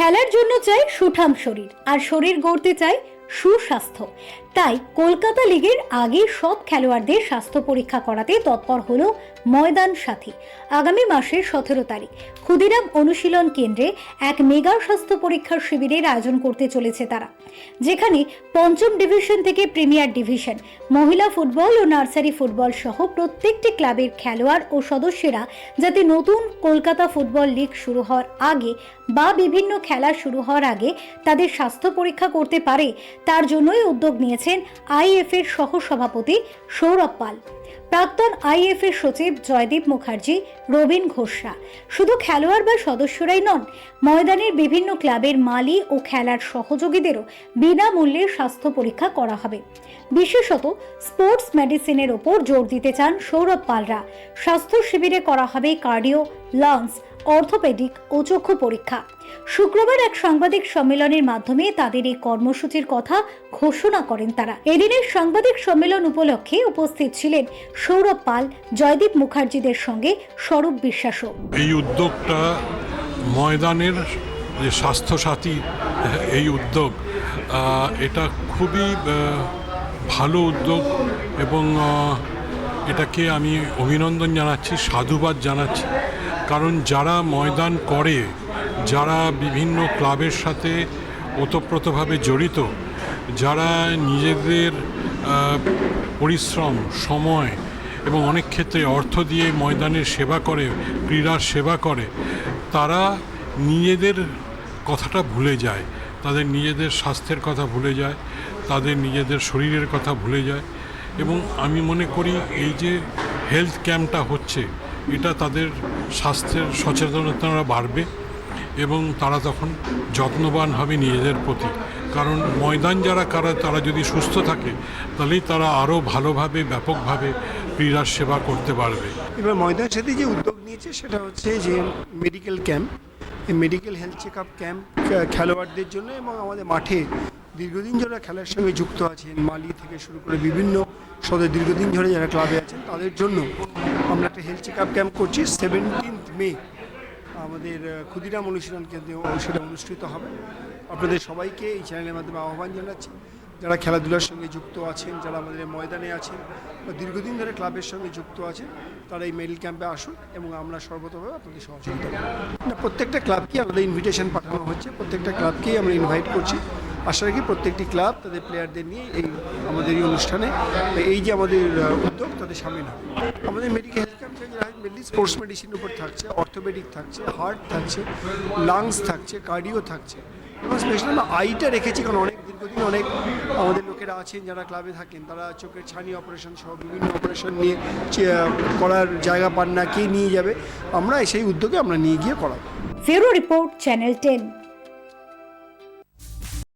খেলার জন্য চাই সুঠাম শরীর আর শরীর গড়তে চাই সুস্বাস্থ্য। তাই কলকাতা লিগের আগে সব খেলোয়াড়দের স্বাস্থ্য পরীক্ষা করাতে তৎপর হলো ময়দান সাথী। আগামী মাসের সতেরো তারিখ ক্ষুদিরাম অনুশীলন কেন্দ্রে এক মেগা স্বাস্থ্য পরীক্ষার শিবিরের আয়োজন করতে চলেছে তারা। যেখানে পঞ্চম ডিভিশন থেকে প্রিমিয়ার ডিভিশন, মহিলা ফুটবল ও নার্সারি ফুটবল সহ প্রত্যেকটি ক্লাবের খেলোয়াড় ও সদস্যরা যাতে নতুন কলকাতা ফুটবল লিগ শুরু হওয়ার আগে বা বিভিন্ন খেলা শুরু হওয়ার আগে তাদের স্বাস্থ্য পরীক্ষা করতে পারে, তার জন্যই উদ্যোগ নিয়েছেন আইএফ এর সহ সভাপতি সৌরভ পাল। প্রাক্তন আইএফ এর সচিব জয়দীপ মুখার্জি, রবীন ঘোষরা। শুধু খেলোয়াড় বা সদস্যরাই নন, ময়দানের বিভিন্ন ক্লাবের মালি ও খেলার সহযোগীদেরও বিনামূল্যে স্বাস্থ্য পরীক্ষা করা হবে। বিশেষত স্পোর্টস মেডিসিনের ওপর জোর দিতে চান সৌরভ পালরা। স্বাস্থ্য শিবিরে করা হবে কার্ডিও, লাংস অর্থোপেডিক ও চক্ষু পরীক্ষা। শুক্রবার এক সাংবাদিক সম্মেলনের মাধ্যমে তাদের এই কর্মসূচির কথা ঘোষণা করেন তারা। এদিনের সাংবাদিক সম্মেলন উপলক্ষে উপস্থিত ছিলেন সৌরভ পাল, জয়দীপ মুখার্জিদের সঙ্গে স্বরূপ বিশ্বাসও। এই উদ্যোগটা ময়দানের যে স্বাস্থ্যসাথী, এই উদ্যোগ এটা খুবই ভালো উদ্যোগ এবং এটাকে আমি অভিনন্দন জানাচ্ছি, সাধুবাদ জানাচ্ছি। কারণ যারা ময়দান করে, যারা বিভিন্ন ক্লাবের সাথে ওতপ্রোতভাবে জড়িত, যারা নিজেদের পরিশ্রম, সময় এবং অনেক ক্ষেত্রে অর্থ দিয়ে ময়দানের সেবা করে, ক্রীড়ার সেবা করে, তারা নিজেদের কথাটা ভুলে যায়। তাদের নিজেদের স্বাস্থ্যের কথা ভুলে যায়, তাদের নিজেদের শরীরের কথা ভুলে যায় এবং আমি মনে করি এই যে হেলথ ক্যাম্পটা হচ্ছে এটা তাদের স্বাস্থ্যের সচেতনতা বাড়বে এবং তারা তখন যত্নবান হবে নিজেদের প্রতি। কারণ ময়দান যারা কারা, তারা যদি সুস্থ থাকে, তাহলেই তারা আরও ভালোভাবে, ব্যাপকভাবে ক্রীড়ার সেবা করতে পারবে। এবার ময়দান সাথে যে উদ্যোগ নিয়েছে, সেটা হচ্ছে যে medical camp medical health check up camp খেলোয়াড়দের জন্য এবং আমাদের মাঠে দীর্ঘদিন যারা খেলার সঙ্গে যুক্ত আছেন, মালি থেকে শুরু করে বিভিন্ন সদর দীর্ঘদিন ধরে যারা ক্লাবে আছেন, তাদের জন্য আমরা একটা হেলথ চেক আপ ক্যাম্প করছি। সেভেন্টিন্থ মে আমাদের ক্ষুদিরাম অনুশীলন কেন্দ্রে সেটা অনুষ্ঠিত হবে। আপনাদের সবাইকে এই চ্যানেলের মাধ্যমে আহ্বান জানাচ্ছি। যারা খেলাধুলার সঙ্গে যুক্ত আছেন, যারা আমাদের ময়দানে আছেন বা দীর্ঘদিন ধরে ক্লাবের সঙ্গে যুক্ত আছেন, তারা এই মেডিকেল ক্যাম্পে আসুন এবং আমরা সর্বতভাবে আপনাদের সহযোগিতা না, প্রত্যেকটা ক্লাবকে আলাদা ইনভিটেশন পাঠানো হচ্ছে। প্রত্যেকটা ক্লাবকেই আমরা ইনভাইট করছি। আশা রাখি প্রত্যেকটি ক্লাব তাদের প্লেয়ারদের নিয়ে এই আমাদের এই অনুষ্ঠানে, এই যে আমাদের উদ্যোগ তাদের সামিল হবে আমাদের medical health camp mainly sports মেডিসিনের উপর থাকছে অর্থোপেডিক থাকছে হার্ট থাকছে লাংস থাকছে কার্ডিও থাকছে। এবং স্পেশালি আমরা আইটা রেখেছি, কারণ অনেক দীর্ঘদিন অনেক আমাদের লোকেরা আছেন যারা ক্লাবে থাকেন, তারা চোখের ছানি অপারেশন সহ বিভিন্ন অপারেশন নিয়ে করার জায়গা পান না, কে নিয়ে যাবে, আমরা সেই উদ্যোগে আমরা নিয়ে গিয়ে করাবো। ফেরো রিপোর্ট চ্যানেল টেন